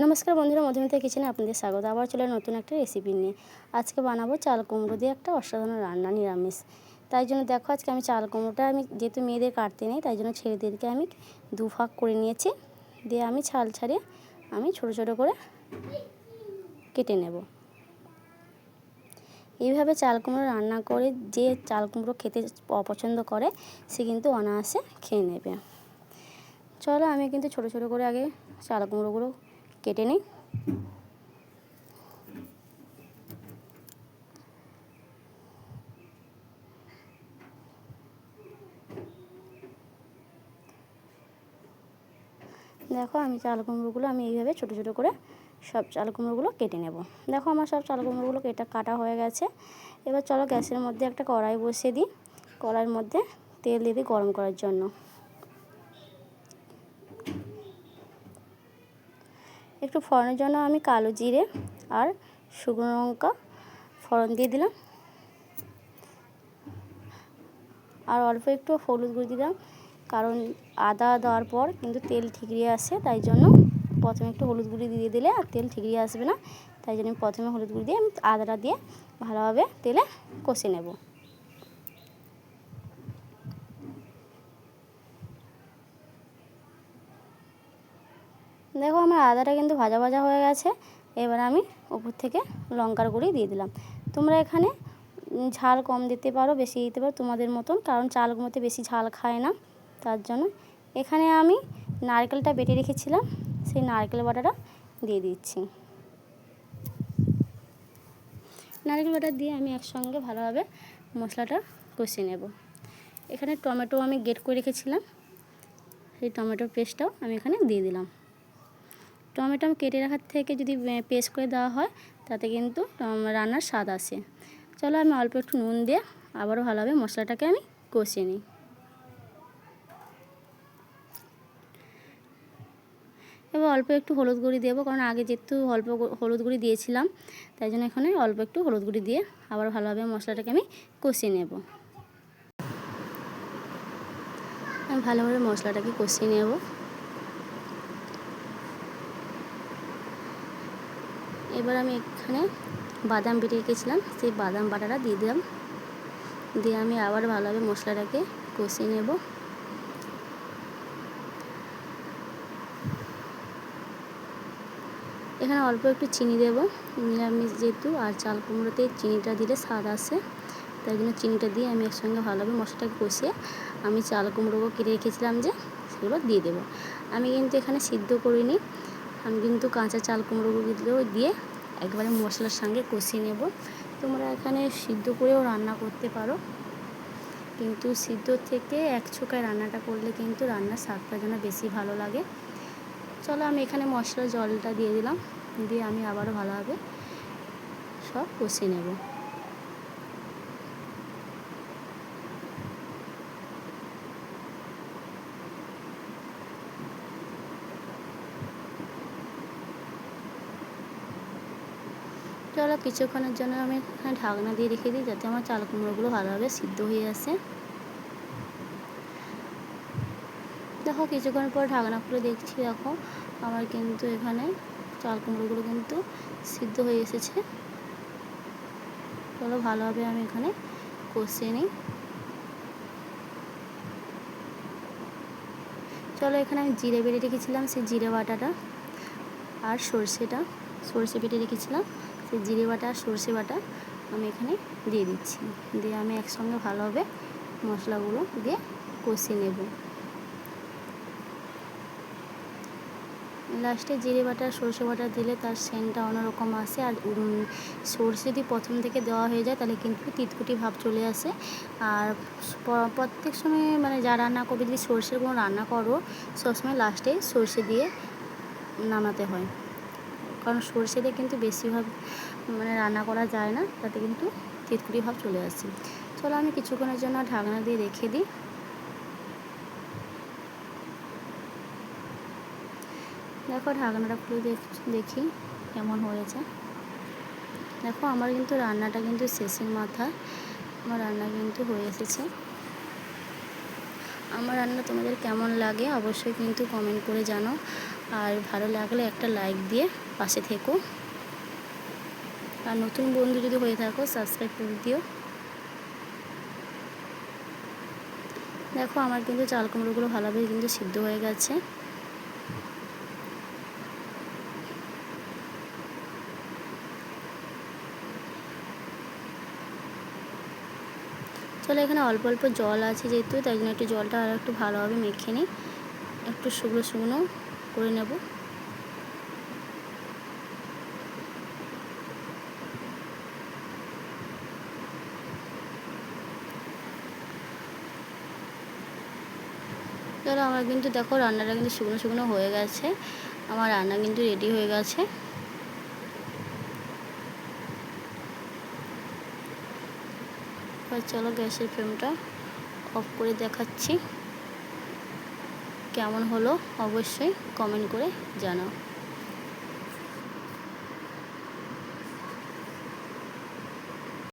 নমস্কার বন্ধুরা মধুমিতা কিচেনে আপনাদের স্বাগত। আবার চলে নতুন একটা রেসিপি নিয়ে। আজকে বানাবো চাল কুমড়ো দিয়ে একটা অসাধারণ রান্না, নিরামিষ। তাই জন্য দেখো, আজকে আমি চাল কুমড়োটা আমি যেহেতু মেয়েদের কাটতে নেই, তাই জন্য ছেলেদেরকে আমি দু ভাগ করে নিয়েছি। দিয়ে আমি ছাল ছাড়িয়ে আমি ছোট ছোট করে কেটে নেব। এইভাবে চাল কুমড়ো রান্না করে যে চাল কুমড়ো খেতে অপছন্দ করে, সে কিন্তু অনায়াসে খেয়ে নেবে। চলো, আমি কিন্তু ছোট ছোট করে আগে চাল কুমড়োগুলো কেটে নিই। দেখো আমি চাল কুমড়োগুলো আমি এইভাবে ছোটো ছোটো করে সব চাল কুমড়োগুলো কেটে নেব। দেখো আমার সব চাল কুমড়োগুলো কেটে কাটা হয়ে গেছে। এবার চলো গ্যাসের মধ্যে একটা কড়াই বসিয়ে দিই। কড়াইয়ের মধ্যে তেল দিয়ে দিই গরম করার জন্য। একটু ফোড়নের জন্য আমি কালো জিরে আর শুকনো লঙ্কা ফোড়ন দিয়ে দিলাম। আর অল্প একটু হলুদ গুঁড়ো দিলাম, কারণ আদা দেওয়ার পর কিন্তু তেল ঠিকরিয়ে আসে, তাই জন্য প্রথমে একটু হলুদ গুঁড়ি দিয়ে দিলে আর তেল ঠিকরিয়ে আসবে না, তাই জন্য প্রথমে হলুদ গুঁড়ি দিয়ে আমি আদাটা দিয়ে ভালোভাবে তেলে কষে নেব। দেখো আমার আদাটা কিন্তু ভাজা ভাজা হয়ে গেছে। এবার আমি উপর থেকে লঙ্কার গুঁড়ি দিয়ে দিলাম। তোমরা এখানে ঝাল কম দিতে পারো, বেশি দিতে পারো তোমাদের মতন, কারণ চাল চালগুলোতে বেশি ঝাল খায় না, তার জন্য। এখানে আমি নারকেলটা বেটে রেখেছিলাম, সেই নারকেল বাটাটা দিয়ে দিচ্ছি। নারকেল বাটা দিয়ে আমি একসঙ্গে ভালোভাবে মশলাটা কষিয়ে নেব। এখানে টমেটো আমি গেট করে রেখেছিলাম, সেই টমেটোর পেস্টটাও আমি এখানে দিয়ে দিলাম। টমেটো কেটে রাখার থেকে যদি পেস্ট করে দেওয়া হয়, তাতে কিন্তু রান্নার স্বাদ আসে। চলো আমি অল্প একটু নুন দিয়ে আবারও ভালোভাবে মশলাটাকে আমি কষিয়ে নিই। এবার অল্প একটু হলুদ গুঁড়ি দেবো, কারণ আগে যেহেতু অল্প হলুদ গুঁড়ি দিয়েছিলাম, তাই জন্য এখানে অল্প একটু হলুদ গুঁড়ি দিয়ে আবার ভালোভাবে মশলাটাকে আমি কষিয়ে নেব। আমি ভালোভাবে মশলাটাকে কষিয়ে নেব। এবার আমি এখানে বাদাম বেটে রেখেছিলাম, সেই বাদাম বাটাটা দিয়ে দিলাম। দিয়ে আমি আবার ভালোভাবে মশলাটাকে কষিয়ে নেব। এখানে অল্প একটু চিনি দেব। নিরামিষ যেহেতু আর চাল কুমড়োতে চিনিটা দিলে স্বাদ আসে, তাই জন্য চিনিটা দিয়ে আমি একসঙ্গে ভালোভাবে মশলাটাকে কষিয়ে আমি চাল কুমড়োগুলো কেটে রেখেছিলাম যে, সেগুলো দিয়ে দেবো। আমি কিন্তু এখানে সিদ্ধ করিনি। আমি কিন্তু কাঁচা চাল কুমড়োগুলো দিয়ে একবারে মশলার সঙ্গে কষিয়ে নেব। তোমরা এখানে সিদ্ধ করেও রান্না করতে পারো। কিন্তু সিদ্ধ থেকে এক ছোকায় রান্নাটা করলে কিন্তু রান্নার স্বাদটা যেন বেশি ভালো লাগে। চলো আমি এখানে মশলার জলটা দিয়ে দিলাম। দিয়ে আমি আবারও ভালোভাবে সব কষিয়ে নেব। চলো কিছুক্ষণের জন্য আমি এখানে ঢাকনা দিয়ে রেখে দিই যাতে আমার চাল কুমড়োগুলো ভালোভাবে সিদ্ধ হয়ে আসে। দেখো কিছুক্ষণ পর ঢাকনা খুলে দেখছি, দেখো আমার কিন্তু এখানে চাল কুমড়োগুলো কিন্তু সিদ্ধ হয়ে এসেছে। চলো ভালোভাবে আমি এখানে কষিয়ে নিই। চলো এখানে আমি জিরে বেটে রেখেছিলাম, সেই জিরে বাটাটা আর সর্ষেটা, সর্ষে বেটে রেখেছিলাম। সেই জিরে বাটা, সর্ষে বাটা আমি এখানে দিয়ে দিচ্ছি। দিয়ে আমি একসঙ্গে ভালোভাবে মশলাগুলো দিয়ে কষিয়ে নেব। লাস্টে জিরে বাটা, সর্ষে বাটা দিলে তার সেন্টটা অন্যরকম আসে আর সর্ষে যদি প্রথম থেকে দেওয়া হয়ে যায় তাহলে কিন্তু তিতকুটি ভাব চলে আসে। আর প্রত্যেক সময় মানে যা রান্না করবে যদি সর্ষের কোনো রান্না করো, সবসময় লাস্টে সর্ষে দিয়ে নামাতে হয়। কারণ সর্ষে দিয়ে কিন্তু বেশিভাগ মানে রান্না করা যায় না, তাতে কিন্তু তিতকুটি ভাব চলে আসে। চলো আমি কিছুক্ষণের জন্য ঢাকনা দিয়ে রেখে দিই। দেখো ঢাকনাটা খুলে দেখি কেমন হয়েছে। দেখো আমার কিন্তু রান্নাটা কিন্তু শেষের মাথা, আমার রান্না কিন্তু হয়ে এসেছে। আমার রান্না তোমাদের কেমন লাগে অবশ্যই কিন্তু কমেন্ট করে জানো। আর ভালো লাগলে একটা লাইক দিয়ে পাশে থেকো। আর নতুন বন্ধু যদি হয়ে থাকো সাবস্ক্রাইব করে দিও। দেখো, আমার কিন্তু চাল কুমড়োগুলো ভালোভাবে কিন্তু সিদ্ধ হয়ে গেছে। চলো এখানে অল্প অল্প জল আছে যেহেতু, তাই জন্য একটু জলটা আর একটু ভালোভাবে মেখে নিই। একটু শুকনো শুকনো করে নেব। চলো আমার কিন্তু দেখো রান্নাটা কিন্তু শুকনো শুকনো হয়ে গেছে। আমার রান্না কিন্তু রেডি হয়ে গেছে। এবার চলো গ্যাসের ফ্লেমটা অফ করে দেখাচ্ছি। কেমন হলো? অবশ্যই কমেন্ট করে জানাও।